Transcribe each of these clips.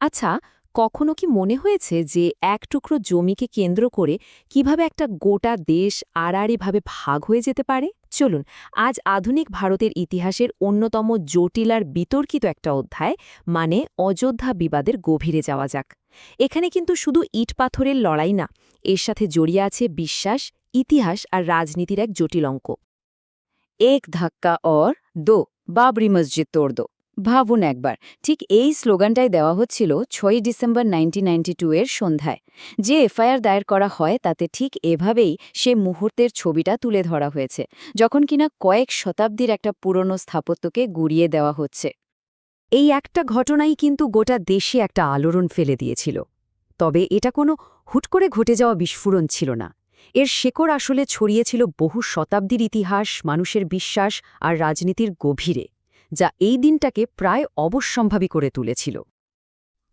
আচ্ছা কখনো কি মনে হয়েছে যে এক টুকরো জমিকে কেন্দ্র করে কীভাবে একটা গোটা দেশ আড়াআড়িভাবে ভাগ হয়ে যেতে পারে? চলুন, আজ আধুনিক ভারতের ইতিহাসের অন্যতম জটিল আর বিতর্কিত একটা অধ্যায় মানে অযোধ্যা বিবাদের গভীরে যাওয়া যাক। এখানে কিন্তু শুধু ইট পাথরের লড়াই না, এর সাথে জড়িয়ে আছে বিশ্বাস, ইতিহাস আর রাজনীতির এক জটিল অঙ্ক। এক ধাক্কা অর দো, বাবরি মসজিদ তোড় দো। ভাবুন একবার, ঠিক এই স্লোগানটাই দেওয়া হচ্ছিল ছয়ই ডিসেম্বর নাইনটিন এর সন্ধ্যায়। যে এফআইআর দায়ের করা হয় তাতে ঠিক এভাবেই সে মুহূর্তের ছবিটা তুলে ধরা হয়েছে, যখন কিনা কয়েক শতাব্দীর একটা পুরনো স্থাপত্যকে গুড়িয়ে দেওয়া হচ্ছে। এই একটা ঘটনাই কিন্তু গোটা দেশে একটা আলোড়ন ফেলে দিয়েছিল। তবে এটা কোনো হুট করে ঘটে যাওয়া বিস্ফোরণ ছিল না। এর শেকড় আসলে ছড়িয়েছিল বহু শতাব্দীর ইতিহাস, মানুষের বিশ্বাস আর রাজনীতির গভীরে। যা এই দিনটাকে প্রায় অবশ্যম্ভাবী করে তুলেছিল।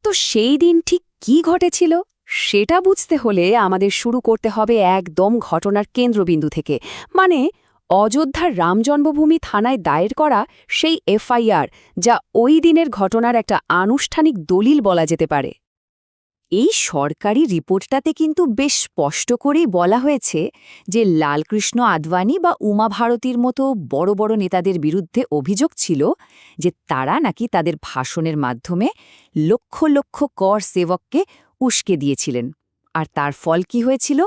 তো সেই দিন ঠিক কি ঘটেছিল সেটা বুঝতে হলে আমাদের শুরু করতে হবে একদম ঘটনার কেন্দ্রবিন্দু থেকে। মানে অযোধ্যার রাম জন্মভূমি থানায় দায়ের করা সেই এফআইআর যা ওই দিনের ঘটনার একটা আনুষ্ঠানিক দলিল বলা যেতে পারে। এই সরকারি রিপোর্টটাতে কিন্তু বেশ স্পষ্ট করেই বলা হয়েছে যে লালকৃষ্ণ আদবানি বা উমা ভারতীর মতো বড় বড় নেতাদের বিরুদ্ধে অভিযোগ ছিল যে তারা নাকি তাদের ভাষণের মাধ্যমে লক্ষ লক্ষ কর সেবককে উস্কে দিয়েছিলেন। আর তার ফল কি হয়েছিল?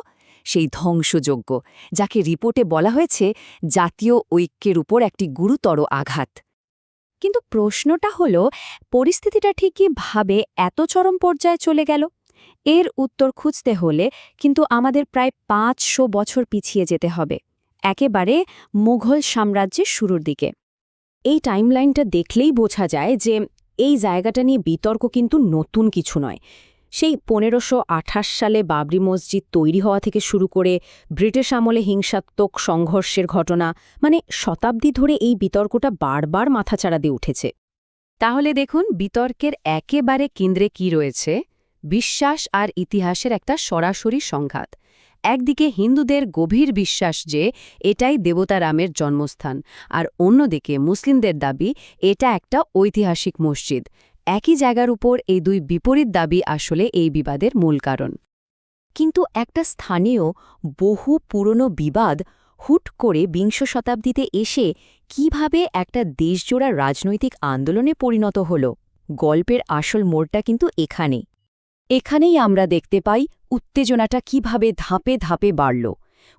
সেই ধ্বংসযোগ্য যাকে রিপোর্টে বলা হয়েছে জাতীয় ঐক্যের উপর একটি গুরুতর আঘাত। কিন্তু প্রশ্নটা হল, পরিস্থিতিটা ঠিকই ভাবে এত চরম পর্যায়ে চলে গেল? এর উত্তর খুঁজতে হলে কিন্তু আমাদের প্রায় পাঁচশো বছর পিছিয়ে যেতে হবে, একেবারে মুঘল সাম্রাজ্যের শুরুর দিকে। এই টাইমলাইনটা দেখলেই বোঝা যায় যে, এই জায়গাটা নিয়ে বিতর্ক কিন্তু নতুন কিছু নয়। সেই পনেরোশো সালে বাবরি মসজিদ তৈরি হওয়া থেকে শুরু করে ব্রিটিশ আমলে হিংসাত্মক সংঘর্ষের ঘটনা মানে শতাব্দী ধরে এই বিতর্কটা বারবার মাথাচাড়া দিয়ে উঠেছে। তাহলে দেখুন বিতর্কের একেবারে কেন্দ্রে কি রয়েছে? বিশ্বাস আর ইতিহাসের একটা সরাসরি সংঘাত। একদিকে হিন্দুদের গভীর বিশ্বাস যে এটাই দেবতা রামের জন্মস্থান, আর অন্যদিকে মুসলিমদের দাবি, এটা একটা ঐতিহাসিক মসজিদ। একই জায়গার উপর এই দুই বিপরীত দাবি আসলে এই বিবাদের মূল কারণ। কিন্তু একটা স্থানীয় বহু পুরনো বিবাদ হুট করে বিংশ শতাব্দীতে এসে কীভাবে একটা দেশজোড়া রাজনৈতিক আন্দোলনে পরিণত হল, গল্পের আসল মোড়টা কিন্তু এখানে এখানেই আমরা দেখতে পাই, উত্তেজনাটা কীভাবে ধাপে ধাপে বাড়ল।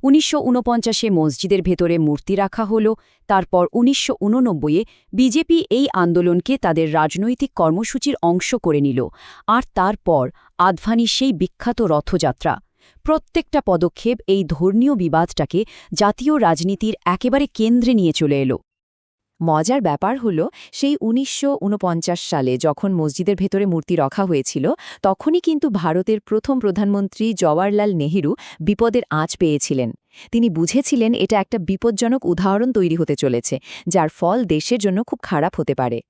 উনিশশো উনপঞ্চাশে মসজিদের ভেতরে মূর্তি রাখা হল, তারপর উনিশশো উননব্বইয়ে বিজেপি এই আন্দোলনকে তাদের রাজনৈতিক কর্মসূচির অংশ করে নিল, আর তারপর আদভানি সেই বিখ্যাত রথযাত্রা। প্রত্যেকটা পদক্ষেপ এই ধর্মীয় বিবাদটাকে জাতীয় রাজনীতির একেবারে কেন্দ্রে নিয়ে চলে এলো। মজার ব্যাপার হল, সেই উনিশশো ঊনপঞ্চাশ সালে যখন মসজিদের ভেতরে মূর্তি রখা হয়েছিল, তখনই কিন্তু ভারতের প্রথম প্রধানমন্ত্রী জওয়াহরলাল নেহেরু বিপদের আঁচ পেয়েছিলেন। তিনি বুঝেছিলেন এটা একটা বিপজ্জনক উদাহরণ তৈরি হতে চলেছে, যার ফল দেশের জন্য খুব খারাপ হতে পারে।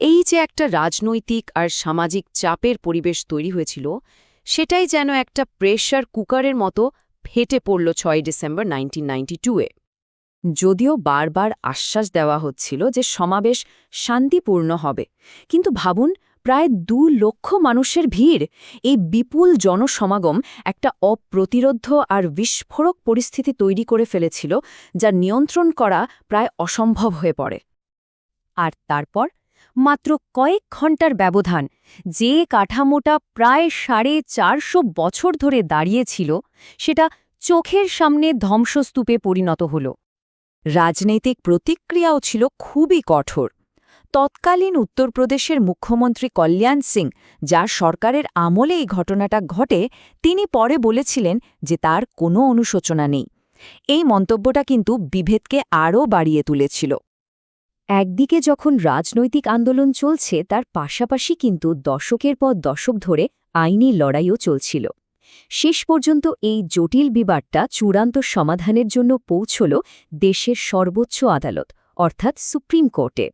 এই যে একটা রাজনৈতিক আর সামাজিক চাপের পরিবেশ তৈরি হয়েছিল, সেটাই যেন একটা প্রেশার কুকারের মতো ফেটে পড়ল ছয় ডিসেম্বর নাইনটিন এ যদিও বারবার আশ্বাস দেওয়া হচ্ছিল যে সমাবেশ শান্তিপূর্ণ হবে। কিন্তু ভাবুন, প্রায় দু লক্ষ মানুষের ভিড়, এই বিপুল জনসমাগম একটা অপ্রতিরোধ আর বিস্ফোরক পরিস্থিতি তৈরি করে ফেলেছিল, যা নিয়ন্ত্রণ করা প্রায় অসম্ভব হয়ে পড়ে। আর তারপর? মাত্র কয়েক ঘণ্টার ব্যবধান, যে কাঠামোটা প্রায় সাড়ে চারশো বছর ধরে দাঁড়িয়েছিল সেটা চোখের সামনে ধ্বংসস্তূপে পরিণত হলো। রাজনৈতিক প্রতিক্রিয়াও ছিল খুবই কঠোর। তৎকালীন উত্তরপ্রদেশের মুখ্যমন্ত্রী কল্যাণ সিং, যার সরকারের আমলে এই ঘটনাটা ঘটে, তিনি পরে বলেছিলেন যে তার কোনো অনুশোচনা নেই। এই মন্তব্যটা কিন্তু বিভেদকে আরও বাড়িয়ে তুলেছিল। একদিকে যখন রাজনৈতিক আন্দোলন চলছে, তার পাশাপাশি কিন্তু দশকের পর দশক ধরে আইনি লড়াইও চলছিল। শেষ পর্যন্ত এই জটিল বিবাদটা চূড়ান্ত সমাধানের জন্য পৌঁছল দেশের সর্বোচ্চ আদালত, অর্থাৎ সুপ্রিম কোর্টে।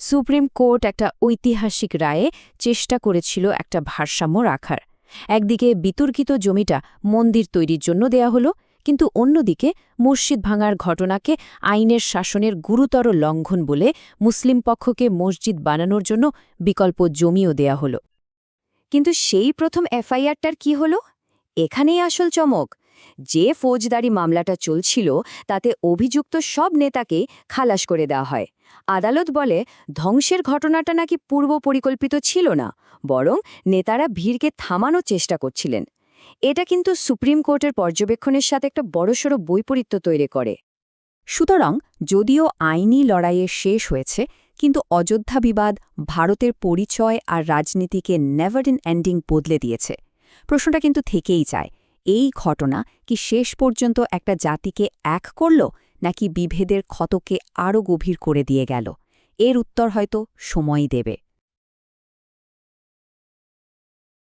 সুপ্রিম কোর্ট একটা ঐতিহাসিক রায়ে চেষ্টা করেছিল একটা ভারসাম্য রাখার। একদিকে বিতর্কিত জমিটা মন্দির তৈরির জন্য দেয়া হলো, কিন্তু অন্যদিকে মসজিদ ভাঙার ঘটনাকে আইনের শাসনের গুরুতর লঙ্ঘন বলে মুসলিম পক্ষকে মসজিদ বানানোর জন্য বিকল্প জমিও দেয়া হলো। কিন্তু সেই প্রথম এফআইআরটার কি হলো? এখানেই আসল চমক। যে ফৌজদারি মামলাটা চলছিল, তাতে অভিযুক্ত সব নেতাকে খালাস করে দেওয়া হয়। আদালত বলে, ধ্বংসের ঘটনাটা নাকি পূর্ব পরিকল্পিত ছিল না, বরং নেতারা ভিড়কে থামানোর চেষ্টা করছিলেন। এটা কিন্তু সুপ্রিম কোর্টের পর্যবেক্ষণের সাথে একটা বড়সড় বৈপরীত্য তৈরি করে। সুতরাং যদিও আইনি লড়াইয়ের শেষ হয়েছে, কিন্তু অযোধ্যা বিবাদ ভারতের পরিচয় আর রাজনীতিকে নেভার ইন এন্ডিং বদলে দিয়েছে। প্রশ্নটা কিন্তু থেকেই যায়, এই ঘটনা কি শেষ পর্যন্ত একটা জাতিকে এক করল নাকি বিভেদের ক্ষতকে আরও গভীর করে দিয়ে গেল? এর উত্তর হয়তো সময়ই দেবে।